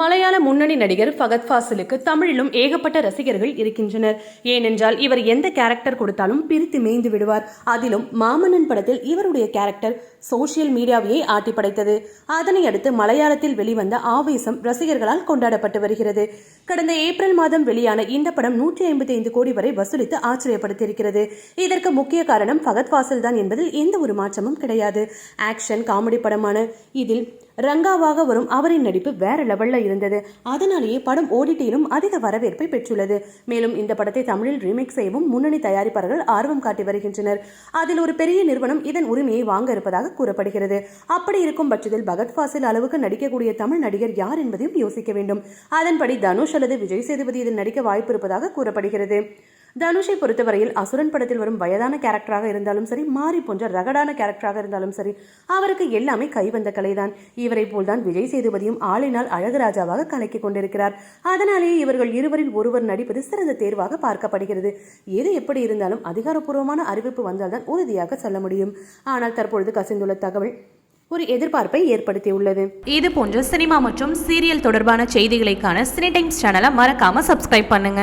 மலையாள முன்னணி நடிகர் ஃபகத் ஃபாசிலுக்கு தமிழிலும் ஏகப்பட்ட ரசிகர்கள் இருக்கின்றனர். ஏனென்றால் இவர் எந்த கேரக்டர் கொடுத்தாலும் பிரித்து மேய்ந்து விடுவார். அதிலும் மாமன்னன் படத்தில் இவருடைய கேரக்டர் சோஷியல் மீடியாவையே ஆட்டி படைத்தது. அதனை அடுத்து மலையாளத்தில் வெளிவந்த ஆவேசம் ரசிகர்களால் கொண்டாடப்பட்டு வருகிறது. கடந்த ஏப்ரல் மாதம் வெளியான இந்த படம் நூற்றி ஐம்பத்தி ஐந்து கோடி வரை வசூலித்து ஆச்சரியப்படுத்தியிருக்கிறது. இதற்கு முக்கிய காரணம் ஃபகத் ஃபாசில் தான் என்பதில் எந்த ஒரு மாற்றமும் கிடையாது. ஆக்ஷன் காமெடி படமான இதில் ரங்காவாக வரும் அவரின் நடிப்பு வேற லெவல்ல இருந்தது. அதனாலேயே படம் ஓடிடியிலும் அதிக வரவேற்பை பெற்றுள்ளது. மேலும் இந்த படத்தை தமிழில் ரீமேக் செய்யவும் முன்னணி தயாரிப்பாளர்கள் ஆர்வம் காட்டி வருகின்றனர். அதில் ஒரு பெரிய நிறுவனம் இதன் உரிமையை வாங்க இருப்பதாக கூறப்படுகிறது. அப்படி இருக்கும் பட்சத்தில் பகத் ஃபாசில் அளவுக்கு நடிக்கக்கூடிய தமிழ் நடிகர் யார் என்பதையும் யோசிக்க வேண்டும். அதன்படி தனுஷ் அல்லது விஜய் சேதுபதி இதில் நடிக்க வாய்ப்பு இருப்பதாக கூறப்படுகிறது. தனுஷை பொறுத்தவரையில் அசுரன் படத்தில் வரும் வயதான கேரக்டராக இருந்தாலும் சரி மாறி போன்ற ரகடான கேரக்டராக இருந்தாலும் சரி அவருக்கு எல்லாமே கைவந்த கலைதான். இவரை போல்தான் விஜய் சேதுபதியும் ஆளினால் அழகுராஜாவாக கலக்கிக் கொண்டிருக்கிறார். அதனாலேயே இவர்கள் இருவரில் ஒருவர் நடிப்பது சிறந்த தேர்வாக பார்க்கப்படுகிறது. எது எப்படி இருந்தாலும் அதிகாரப்பூர்வமான அறிவிப்பு வந்தால்தான் உறுதியாக சொல்ல முடியும். ஆனால் தற்பொழுது கசிந்துள்ள தகவல் ஒரு எதிர்பார்ப்பை ஏற்படுத்தியுள்ளது. இது போன்ற சினிமா மற்றும் சீரியல் தொடர்பான செய்திகளைக்கான சினி டைம்ஸ் சேனலை மறக்காம சப்ஸ்கிரைப் பண்ணுங்க.